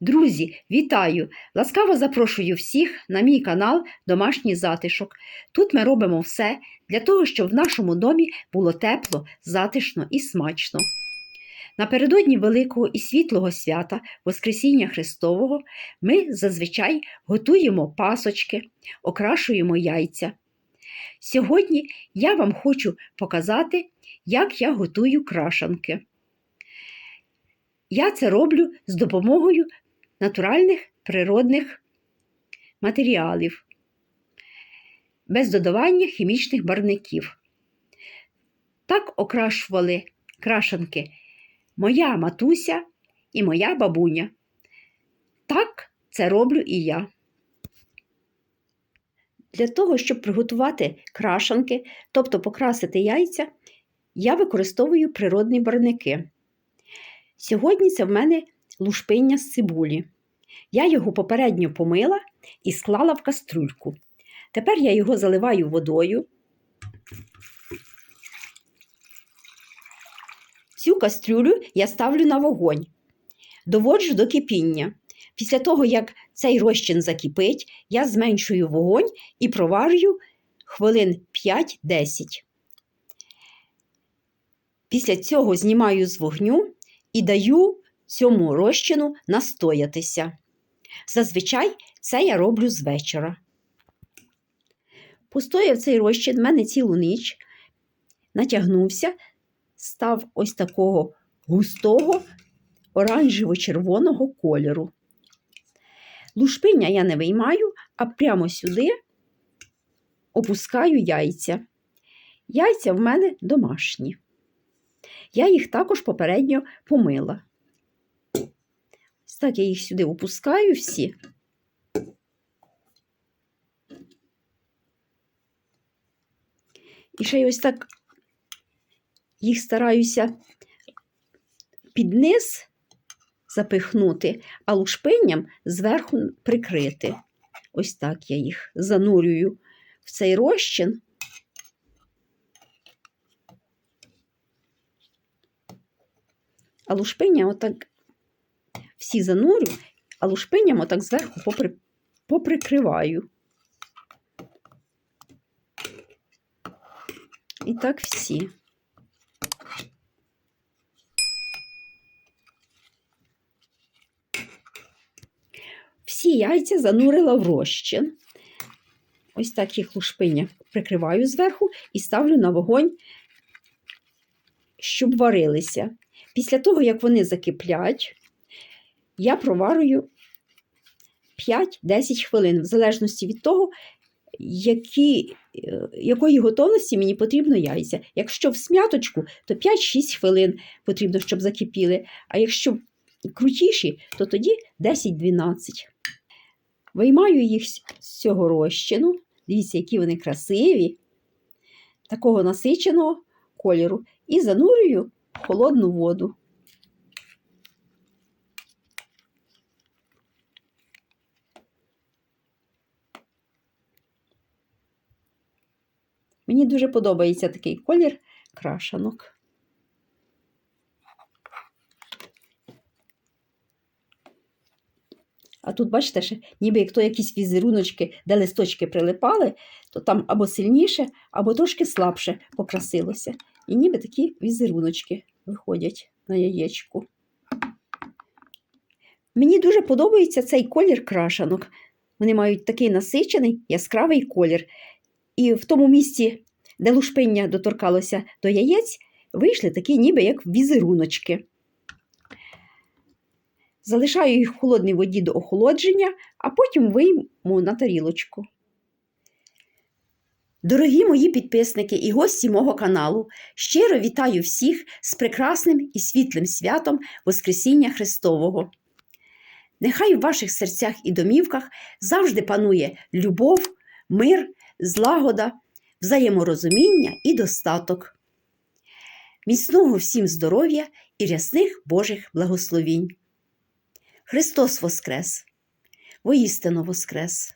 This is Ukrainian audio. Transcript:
Друзі, вітаю! Ласкаво запрошую всіх на мій канал Домашній затишок. Тут ми робимо все для того, щоб в нашому домі було тепло, затишно і смачно. Напередодні Великого і світлого свята Воскресіння Христового ми зазвичай готуємо пасочки, окрашуємо яйця. Сьогодні я вам хочу показати, як я готую крашанки. Я це роблю з допомогою натуральних природних матеріалів, без додавання хімічних барвників. Так окрашували крашанки моя матуся і моя бабуня. Так це роблю і я. Для того, щоб приготувати крашанки, тобто покрасити яйця, я використовую природні барвники. Сьогодні це в мене лушпиння з цибулі. Я його попередньо помила і склала в каструльку. Тепер я його заливаю водою. Цю кастрюлю я ставлю на вогонь, доводжу до кипіння. Після того, як цей розчин закипить, я зменшую вогонь і проварюю хвилин 5-10. Після цього знімаю з вогню і даю цьому розчину настоятися. Зазвичай це я роблю з вечора. Постояв цей розчин в мене цілу ніч, натягнувся, став ось такого густого оранжево-червоного кольору. Лушпиня я не виймаю, а прямо сюди опускаю яйця. Яйця в мене домашні. Я їх також попередньо помила. Так я їх сюди опускаю всі. І ще й ось так їх стараюся під низ запихнути, а лушпинням зверху прикрити. Ось так я їх занурюю в цей розчин. А лушпиня отак всі занурю, а лушпиням отак зверху попри... поприкриваю. І так всі. Всі яйця занурила в розчин. Ось так їх лушпиня прикриваю зверху і ставлю на вогонь, щоб варилися. Після того, як вони закиплять, я проварюю 5-10 хвилин, в залежності від того, які, якої готовності мені потрібно яйця. Якщо в смяточку, то 5-6 хвилин потрібно, щоб закипіли, а якщо крутіші, то тоді 10-12. Виймаю їх з цього розчину. Дивіться, які вони красиві, такого насиченого кольору, і занурюю в холодну воду. Мені дуже подобається такий колір крашанок. А тут, бачите, ще, ніби як то якісь візеруночки, де листочки прилипали, то там або сильніше, або трошки слабше покрасилося. І ніби такі візеруночки виходять на яєчку. Мені дуже подобається цей колір крашанок. Вони мають такий насичений яскравий колір. І в тому місці, де лушпиння доторкалося до яєць, вийшли такі ніби як візеруночки. Залишаю їх в холодній воді до охолодження, а потім вийму на тарілочку. Дорогі мої підписники і гості мого каналу, щиро вітаю всіх з прекрасним і світлим святом Воскресіння Христового. Нехай в ваших серцях і домівках завжди панує любов, мир, злагода, взаєморозуміння і достаток. Міцного всім здоров'я і рясних Божих благословінь. Христос Воскрес! Воістину Воскрес!